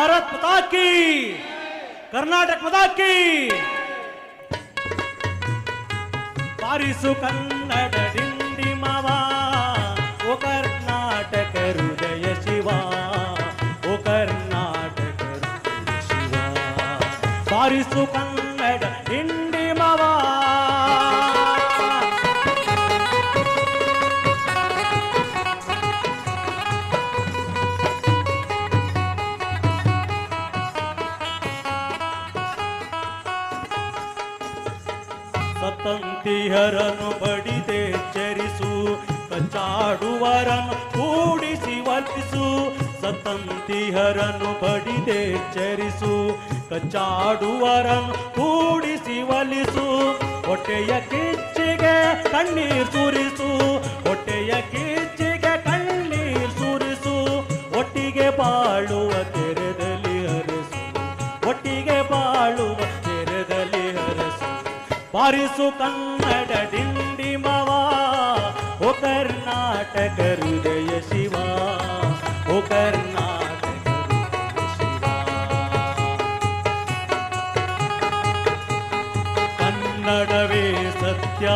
ಭಾರತ್ ಮತಾಕಿ ಕರ್ನಾಟಕ ಮತಾಕಿ ಬಾರಿಸು ಕನ್ನಡ ಡಿಂಡಿಮವ ಓ ಕರ್ನಾಟಕ ಹೃದಯ ಶಿವ, ಓ ಕರ್ನಾಟಕ ಶಿವ. ಬಾರಿಸು ಕನ್ನಡ ಡಿಂಡಿಮವ ಸತಂತಿಯರನ್ನು ಬಡಿದೆ ಚರಿಸು ಕಚ್ಚಾಡುವರನ್ನು ಕೂಡಿಸಿ ವರ್ತಿಸು. ಹರನು ಬಡಿದೆ ಚರಿಸು ಕಚ್ಚಾಡುವರನ್ನು ಕೂಡಿಸಿ ಒಲಿಸು. ಹೊಟ್ಟೆಯ ಕಿಚ್ಚಿಗೆ ಕಣ್ಣೀರ್ ಸುರಿಸು, ಹೊಟ್ಟೆಯ ಕಿಚ್ಚಿಗೆ ಕಣ್ಣೀರ್ ಸುರಿಸು. ಒಟ್ಟಿಗೆ ಬಾಳುವ ಬಾರಿಸು ಕನ್ನಡ ಡಿಂಡಿಮವ ಓ ಕರ್ನಾಟಕ ಹೃದಯ ಶಿವ ಓ ಕರ್ನಾಟಕ ಹೃದಯ ಶಿವ ಕನ್ನಡವೇ ಸತ್ಯ